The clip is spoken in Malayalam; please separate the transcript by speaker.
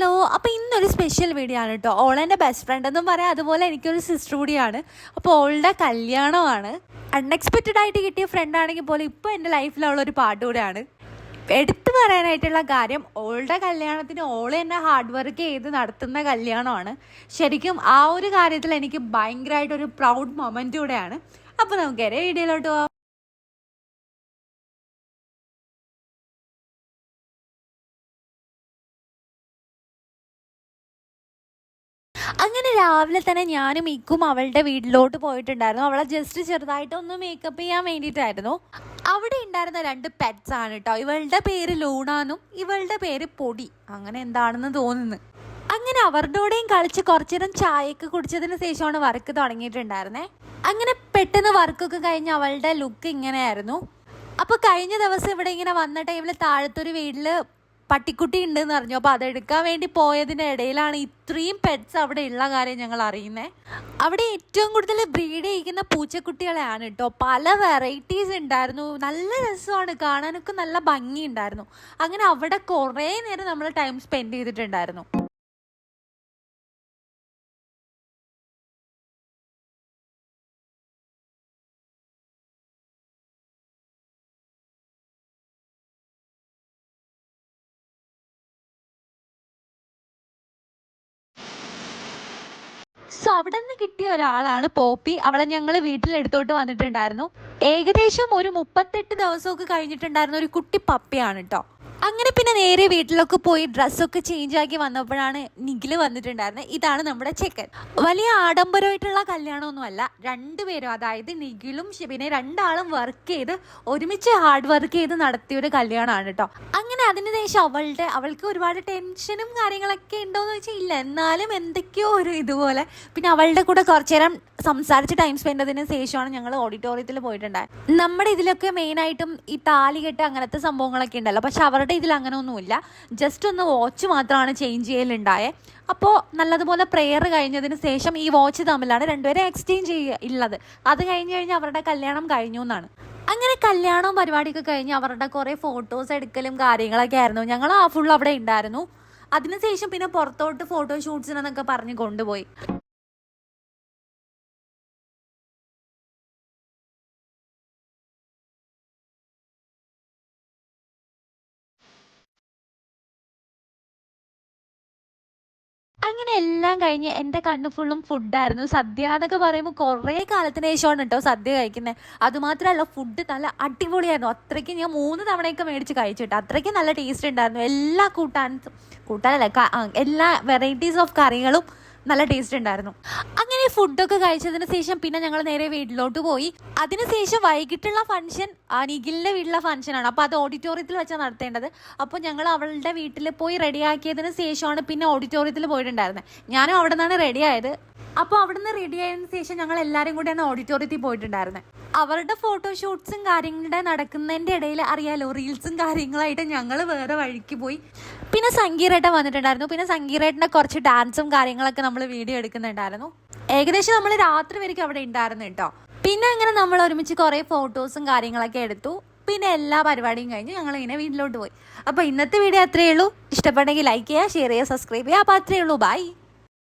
Speaker 1: ഹലോ അപ്പോൾ ഇന്നൊരു സ്പെഷ്യൽ വീഡിയോ ആണ് കേട്ടോ ഓളെന്റെ ബെസ്റ്റ് ഫ്രണ്ട് എന്നും പറയാം. അതുപോലെ എനിക്കൊരു സിസ്റ്റർ കൂടിയാണ്. അപ്പോൾ ഓളുടെ കല്യാണമാണ്. അൺഎക്സ്പെക്റ്റഡ് ആയിട്ട് കിട്ടിയ ഫ്രണ്ട് ആണെങ്കിൽ പോലും ഇപ്പോൾ എന്റെ ലൈഫിലുള്ള ഒരു പാട്ട് കൂടെയാണ്. എടുത്തു പറയാനായിട്ടുള്ള കാര്യം ഓളുടെ കല്യാണത്തിന് ഓൾ തന്നെ ഹാർഡ് വർക്ക് ചെയ്ത് നടത്തുന്ന കല്യാണമാണ്. ശരിക്കും ആ ഒരു കാര്യത്തിൽ എനിക്ക് ഭയങ്കരമായിട്ടൊരു പ്രൗഡ് മൊമെന്റ് കൂടെയാണ്. അപ്പോൾ നമുക്ക് വീഡിയോയിലോട്ട് പോവാം. അങ്ങനെ രാവിലെ തന്നെ ഞാനും ഇക്കും അവളുടെ വീട്ടിലോട്ട് പോയിട്ടുണ്ടായിരുന്നു. അവളെ ജസ്റ്റ് ചെറുതായിട്ടൊന്ന് മേക്കപ്പ് ചെയ്യാൻ വേണ്ടിയിട്ടായിരുന്നു. അവിടെ ഉണ്ടായിരുന്ന രണ്ട് പെറ്റ്സ് ആണ് കേട്ടോ ഇവളുടെ പേര് ലൂണാന്നും ഇവളുടെ പേര് പൊടി. അങ്ങനെ എന്താണെന്ന് തോന്നുന്നു. അങ്ങനെ അവരുടെ കൂടെയും കളിച്ച് കുറച്ചു നേരം ചായയൊക്കെ കുടിച്ചതിന് ശേഷമാണ് വർക്ക് തുടങ്ങിയിട്ടുണ്ടായിരുന്നേ. അങ്ങനെ പെട്ടെന്ന് വർക്കൊക്കെ കഴിഞ്ഞ് അവളുടെ ലുക്ക് ഇങ്ങനെയായിരുന്നു. അപ്പോൾ കഴിഞ്ഞ ദിവസം ഇവിടെ ഇങ്ങനെ വന്ന ടൈമിൽ താഴത്തൊരു വീട്ടിൽ പട്ടിക്കുട്ടി ഉണ്ടെന്ന് അറിഞ്ഞു. അപ്പോൾ അതെടുക്കാൻ വേണ്ടി പോയതിന്റെ ഇടയിലാണ് ഇത്രയും പെറ്റ്സ് അവിടെ ഉള്ള കാര്യം ഞങ്ങൾ അറിയുന്നത് അവിടെ ഏറ്റവും കൂടുതൽ ബ്രീഡ് ചെയ്യിക്കുന്ന പൂച്ചക്കുട്ടികളെയാണ് കേട്ടോ. പല വെറൈറ്റീസ് ഉണ്ടായിരുന്നു. നല്ല രസമാണ്. കാണാനൊക്കെ നല്ല ഭംഗി ഉണ്ടായിരുന്നു അങ്ങനെ അവിടെ കുറേ നേരം നമ്മൾ ടൈം സ്പെൻഡ് ചെയ്തിട്ടുണ്ടായിരുന്നു. So അവിടെ നിന്ന് കിട്ടിയ ഒരാളാണ് പോപ്പി. അവളെ ഞങ്ങൾ വീട്ടിൽ എടുത്തോട്ട് വന്നിട്ടുണ്ടായിരുന്നു. ഏകദേശം ഒരു മുപ്പത്തെട്ട് ദിവസമൊക്കെ കഴിഞ്ഞിട്ടുണ്ടായിരുന്ന ഒരു കുട്ടി പപ്പിയാണ് കേട്ടോ അങ്ങനെ പിന്നെ നേരെ വീട്ടിലൊക്കെ പോയി ഡ്രസ്സൊക്കെ ചേഞ്ച് ആക്കി വന്നപ്പോഴാണ് നിഖിൽ വന്നിട്ടുണ്ടായിരുന്നത് ഇതാണ് നമ്മുടെ ചെക്കൻ. വലിയ ആഡംബരമായിട്ടുള്ള കല്യാണമൊന്നുമല്ല. രണ്ടുപേരും അതായത് നിഖിലും ഷിബിനെ രണ്ടാളും വർക്ക് ചെയ്ത് ഒരുമിച്ച് ഹാർഡ് വർക്ക് ചെയ്ത് നടത്തിയ ഒരു കല്യാണമാണ് കേട്ടോ അങ്ങനെ അതിനുശേഷം അവളുടെ അവൾക്ക് ഒരുപാട് ടെൻഷനും കാര്യങ്ങളൊക്കെ ഉണ്ടോയെന്ന് വെച്ചാൽ ഇല്ല. എന്നാലും എന്തൊക്കെയോ ഒരു ഇതുപോലെ. പിന്നെ അവളുടെ കൂടെ കുറച്ചു നേരം സംസാരിച്ച് ടൈം സ്പെൻഡ് ചെയ്തതിന് ശേഷമാണ് ഞങ്ങൾ ഓഡിറ്റോറിയത്തിൽ പോയിട്ടുണ്ടായത് നമ്മുടെ ഇതിലൊക്കെ മെയിൻ ആയിട്ടും ഈ താലി കെട്ട് അങ്ങനത്തെ സംഭവങ്ങളൊക്കെ ഉണ്ടല്ലോ. പക്ഷെ അവരുടെ ഇതിൽ അങ്ങനെ ഒന്നുമില്ല ജസ്റ്റ് ഒന്ന് വാച്ച് മാത്രമാണ് ചേഞ്ച് ചെയ്യലുണ്ടായേ. അപ്പോൾ നല്ലതുപോലെ പ്രെയർ കഴിഞ്ഞതിന് ശേഷം ഈ വാച്ച് തമ്മിലാണ് രണ്ടുപേരെ എക്സ്ചേഞ്ച് ചെയ്യുക ഉള്ളത് അത് കഴിഞ്ഞ് കഴിഞ്ഞ് അവരുടെ കല്യാണം കഴിഞ്ഞു എന്നാണ്. അങ്ങനെ കല്യാണവും പരിപാടിയൊക്കെ കഴിഞ്ഞ് അവരുടെ കുറേ ഫോട്ടോസ് എടുക്കലും കാര്യങ്ങളൊക്കെ ആയിരുന്നു. ഞങ്ങൾ ആ ഫുൾ അവിടെ ഉണ്ടായിരുന്നു. അതിനുശേഷം പിന്നെ പുറത്തോട്ട് ഫോട്ടോ ഷൂട്ട്സിനെന്നൊക്കെ പറഞ്ഞ് കൊണ്ടുപോയി. അങ്ങനെ എല്ലാം കഴിഞ്ഞ് എന്റെ കണ്ണ് ഫുള്ളും ഫുഡായിരുന്നു സദ്യ എന്നൊക്കെ പറയുമ്പോൾ കുറേ കാലത്തിന് ശേഷമാണ് കേട്ടോ സദ്യ കഴിക്കുന്നത് അതുമാത്രമല്ല ഫുഡ് നല്ല അടിപൊളിയായിരുന്നു. അത്രയ്ക്ക് ഞാൻ മൂന്ന് തവണയൊക്കെ മേടിച്ച് കഴിച്ചിട്ട് അത്രയ്ക്ക് നല്ല ടേസ്റ്റ് ഉണ്ടായിരുന്നു. എല്ലാ കൂട്ടാൻ കൂട്ടാനല്ല എല്ലാ വെറൈറ്റീസ് ഓഫ് കറികളും നല്ല ടേസ്റ്റ് ഉണ്ടായിരുന്നു. അങ്ങനെ ഫുഡൊക്കെ കഴിച്ചതിന് ശേഷം പിന്നെ ഞങ്ങൾ നേരെ വീട്ടിലോട്ട് പോയി. അതിനുശേഷം വൈകിട്ടുള്ള ഫംഗ്ഷൻ നിഖിലിന്റെ വീട്ടിലെ ഫംഗ്ഷനാണ് അപ്പോൾ അത് ഓഡിറ്റോറിയത്തിൽ വെച്ചാണ് നടത്തേണ്ടത്. അപ്പോൾ ഞങ്ങൾ അവളുടെ വീട്ടിൽ പോയി റെഡിയാക്കിയതിന് ശേഷമാണ് പിന്നെ ഓഡിറ്റോറിയത്തിൽ പോയിട്ടുണ്ടായിരുന്നത് ഞാനും അവിടെ നിന്നാണ് റെഡിയായത് അപ്പോൾ അവിടുന്ന് റെഡി ആയതിനു ശേഷം ഞങ്ങൾ എല്ലാവരും കൂടിയാണ് ഓഡിറ്റോറിയത്തിൽ പോയിട്ടുണ്ടായിരുന്നത് അവരുടെ ഫോട്ടോഷൂട്ട്സും കാര്യങ്ങളുടെ നടക്കുന്നതിന്റെ ഇടയിൽ അറിയാലോ റീൽസും കാര്യങ്ങളായിട്ട് ഞങ്ങൾ വേറെ വഴിക്ക് പോയി. പിന്നെ സംഗീറേട്ടൻ വന്നിട്ടുണ്ടായിരുന്നു. പിന്നെ സംഗീറേട്ടന്റെ കുറച്ച് ഡാൻസും കാര്യങ്ങളൊക്കെ നമ്മൾ വീഡിയോ എടുക്കുന്നുണ്ടായിരുന്നു. ഏകദേശം നമ്മൾ രാത്രി വരയ്ക്കും അവിടെ ഉണ്ടായിരുന്നു കേട്ടോ. പിന്നെ അങ്ങനെ നമ്മൾ ഒരുമിച്ച് കുറേ ഫോട്ടോസും കാര്യങ്ങളൊക്കെ എടുത്തു. പിന്നെ എല്ലാ പരിപാടിയും കഴിഞ്ഞ് ഞങ്ങൾ ഇങ്ങനെ വീട്ടിലോട്ട് പോയി. അപ്പോൾ ഇന്നത്തെ വീഡിയോ അത്രയേ ഉള്ളൂ. ഇഷ്ടപ്പെട്ടെങ്കിൽ ലൈക്ക് ചെയ്യുക ഷെയർ ചെയ്യുക സബ്സ്ക്രൈബ് ചെയ്യുക. അപ്പോൾ അത്രയേ ഉള്ളൂ. ബൈ